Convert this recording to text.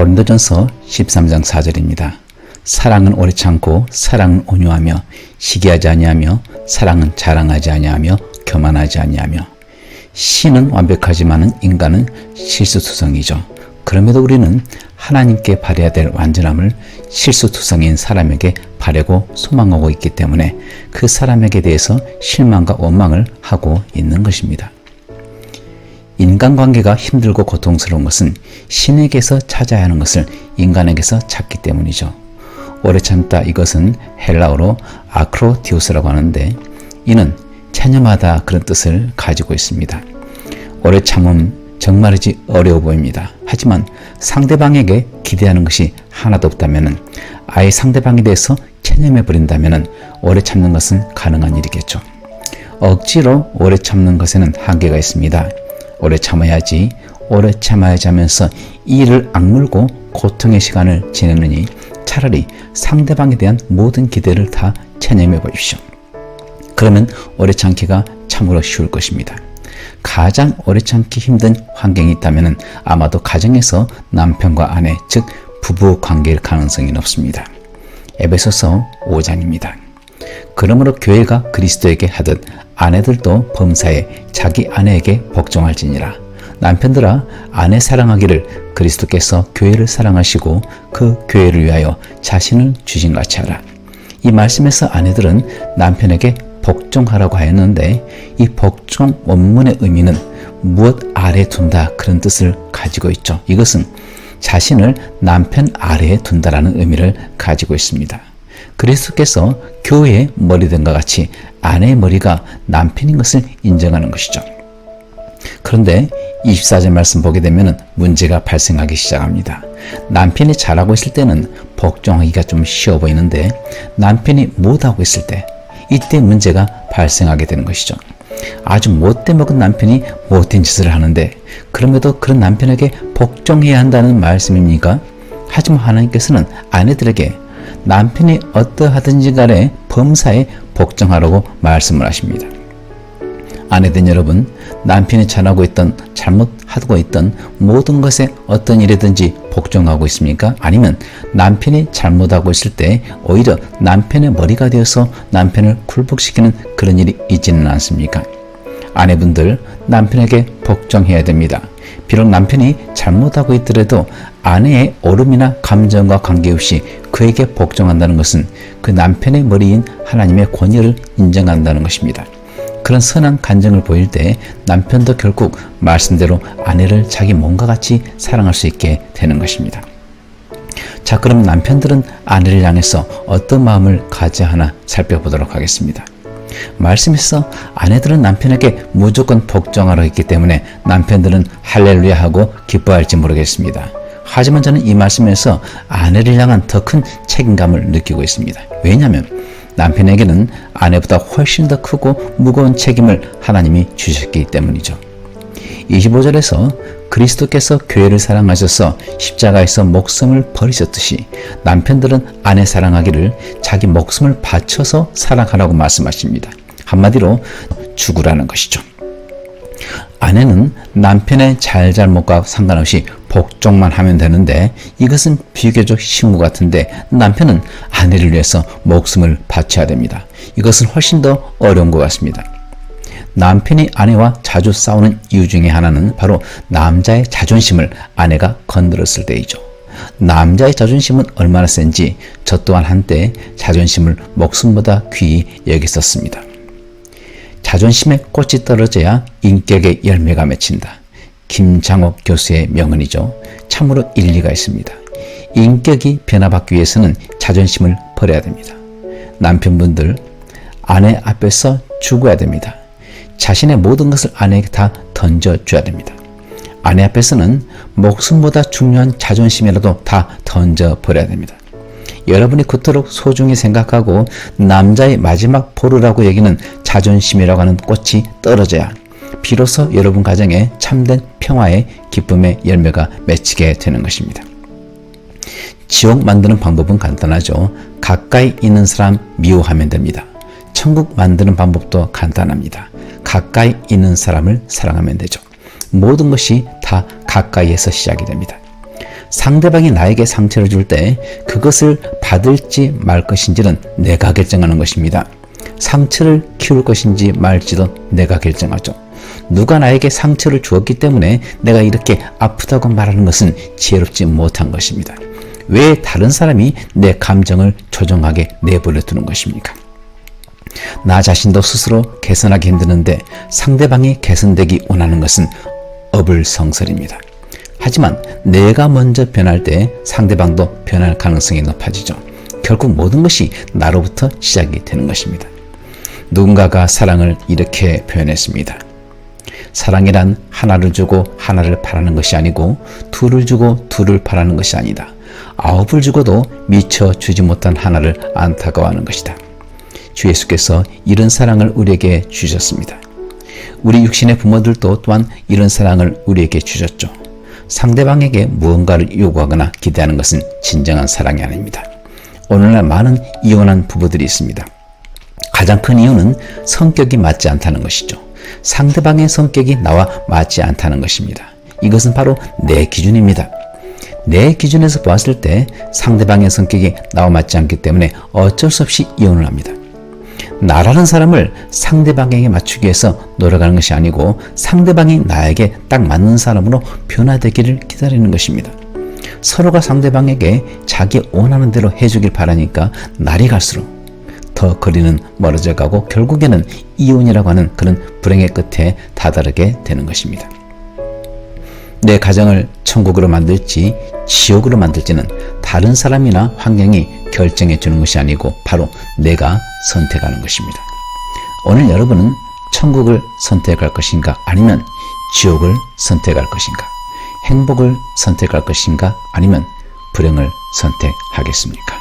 고린도전서 13장 4절입니다. 사랑은 오래 참고 사랑은 온유하며 시기하지 아니하며 사랑은 자랑하지 아니하며 교만하지 아니하며 신은 완벽하지만은 인간은 실수투성이죠. 그럼에도 우리는 하나님께 바래야 될 완전함을 실수투성인 사람에게 바래고 소망하고 있기 때문에 그 사람에게 대해서 실망과 원망을 하고 있는 것입니다. 인간관계가 힘들고 고통스러운 것은 신에게서 찾아야 하는 것을 인간에게서 찾기 때문이죠. 오래 참다 이것은 헬라어로 아크로디오스라고 하는데 이는 체념하다 그런 뜻을 가지고 있습니다. 오래 참음 정말이지 어려워 보입니다. 하지만 상대방에게 기대하는 것이 하나도 없다면 아예 상대방에 대해서 체념해 버린다면 오래 참는 것은 가능한 일이겠죠. 억지로 오래 참는 것에는 한계가 있습니다. 오래 참아야지, 오래 참아야지 하면서 이를 악물고 고통의 시간을 지내느니 차라리 상대방에 대한 모든 기대를 다 체념해 보십시오. 그러면 오래 참기가 참으로 쉬울 것입니다. 가장 오래 참기 힘든 환경이 있다면 아마도 가정에서 남편과 아내, 즉 부부 관계일 가능성이 높습니다. 에베소서 5장입니다. 그러므로 교회가 그리스도에게 하듯 아내들도 범사에 자기 아내에게 복종할지니라. 남편들아 아내 사랑하기를 그리스도께서 교회를 사랑하시고 그 교회를 위하여 자신을 주신 같이 하라. 이 말씀에서 아내들은 남편에게 복종하라고 하였는데 이 복종 원문의 의미는 무엇 아래 둔다 그런 뜻을 가지고 있죠. 이것은 자신을 남편 아래에 둔다라는 의미를 가지고 있습니다. 그리스도께서 교회의 머리된과 같이 아내의 머리가 남편인 것을 인정하는 것이죠. 그런데 24절 말씀 보게 되면 문제가 발생하기 시작합니다. 남편이 잘하고 있을 때는 복종하기가 좀 쉬워 보이는데 남편이 못하고 있을 때 이때 문제가 발생하게 되는 것이죠. 아주 못돼 먹은 남편이 못된 짓을 하는데 그럼에도 그런 남편에게 복종해야 한다는 말씀입니까? 하지만 하나님께서는 아내들에게 남편이 어떠하든지 간에 범사에 복종하라고 말씀을 하십니다. 아내된 여러분, 남편이 잘하고 있던 잘못하고 있던 모든 것에 어떤 일이든지 복종하고 있습니까? 아니면 남편이 잘못하고 있을 때 오히려 남편의 머리가 되어서 남편을 굴복시키는 그런 일이 있지는 않습니까? 아내분들 남편에게 복종해야 됩니다. 비록 남편이 잘못하고 있더라도 아내의 오름이나 감정과 관계없이 그에게 복종한다는 것은 그 남편의 머리인 하나님의 권위를 인정한다는 것입니다. 그런 선한 간정을 보일 때 남편도 결국 말씀대로 아내를 자기 몸과 같이 사랑할 수 있게 되는 것입니다. 자, 그럼 남편들은 아내를 향해서 어떤 마음을 가져야 하나 살펴보도록 하겠습니다. 말씀에서 아내들은 남편에게 무조건 복종하러 했기 때문에 남편들은 할렐루야 하고 기뻐할지 모르겠습니다. 하지만 저는 이 말씀에서 아내를 향한 더 큰 책임감을 느끼고 있습니다. 왜냐하면 남편에게는 아내보다 훨씬 더 크고 무거운 책임을 하나님이 주셨기 때문이죠. 25절에서 그리스도께서 교회를 사랑하셔서 십자가에서 목숨을 버리셨듯이 남편들은 아내 사랑하기를 자기 목숨을 바쳐서 사랑하라고 말씀하십니다. 한마디로 죽으라는 것이죠. 아내는 남편의 잘잘못과 상관없이 복종만 하면 되는데 이것은 비교적 것 같은데 남편은 아내를 위해서 목숨을 바쳐야 됩니다. 이것은 훨씬 더 어려운 것 같습니다. 남편이 아내와 자주 싸우는 이유 중에 하나는 바로 남자의 자존심을 아내가 건드렸을 때이죠. 남자의 자존심은 얼마나 센지 저 또한 한때 자존심을 목숨보다 귀히 여겼었습니다. 자존심에 꽃이 떨어져야 인격의 열매가 맺힌다. 김장옥 교수의 명언이죠. 참으로 일리가 있습니다. 인격이 변화받기 위해서는 자존심을 버려야 됩니다. 남편분들 아내 앞에서 죽어야 됩니다. 자신의 모든 것을 아내에게 다 던져줘야 됩니다. 아내 앞에서는 목숨보다 중요한 자존심이라도 다 던져버려야 됩니다. 여러분이 그토록 소중히 생각하고 남자의 마지막 보루라고 여기는 자존심이라고 하는 꽃이 떨어져야 비로소 여러분 가정에 참된 평화의 기쁨의 열매가 맺히게 되는 것입니다. 지옥 만드는 방법은 간단하죠. 가까이 있는 사람 미워하면 됩니다. 천국 만드는 방법도 간단합니다. 가까이 있는 사람을 사랑하면 되죠. 모든 것이 다 가까이에서 시작이 됩니다. 상대방이 나에게 상처를 줄 때 그것을 받을지 말 것인지는 내가 결정하는 것입니다. 상처를 키울 것인지 말지도 내가 결정하죠. 누가 나에게 상처를 주었기 때문에 내가 이렇게 아프다고 말하는 것은 지혜롭지 못한 것입니다. 왜 다른 사람이 내 감정을 조정하게 내버려 두는 것입니까? 나 자신도 스스로 개선하기 힘드는데 상대방이 개선되기 원하는 것은 어불성설입니다. 하지만 내가 먼저 변할 때 상대방도 변할 가능성이 높아지죠. 결국 모든 것이 나로부터 시작이 되는 것입니다. 누군가가 사랑을 이렇게 표현했습니다. 사랑이란 하나를 주고 하나를 바라는 것이 아니고 둘을 주고 둘을 바라는 것이 아니다. 아홉을 주고도 미처 주지 못한 하나를 안타까워하는 것이다. 주 예수께서 이런 사랑을 우리에게 주셨습니다. 우리 육신의 부모들도 또한 이런 사랑을 우리에게 주셨죠. 상대방에게 무언가를 요구하거나 기대하는 것은 진정한 사랑이 아닙니다. 오늘날 많은 이혼한 부부들이 있습니다. 가장 큰 이유는 성격이 맞지 않다는 것이죠. 상대방의 성격이 나와 맞지 않다는 것입니다. 이것은 바로 내 기준입니다. 내 기준에서 보았을 때 상대방의 성격이 나와 맞지 않기 때문에 어쩔 수 없이 이혼을 합니다. 나라는 사람을 상대방에게 맞추기 위해서 노력하는 것이 아니고 상대방이 나에게 딱 맞는 사람으로 변화되기를 기다리는 것입니다. 서로가 상대방에게 자기 원하는 대로 해주길 바라니까 날이 갈수록 더 거리는 멀어져 가고 결국에는 이혼이라고 하는 그런 불행의 끝에 다다르게 되는 것입니다. 내 가정을 천국으로 만들지 지옥으로 만들지는 다른 사람이나 환경이 결정해 주는 것이 아니고 바로 내가 선택하는 것입니다. 오늘 여러분은 천국을 선택할 것인가 아니면 지옥을 선택할 것인가 행복을 선택할 것인가 아니면 불행을 선택하겠습니까?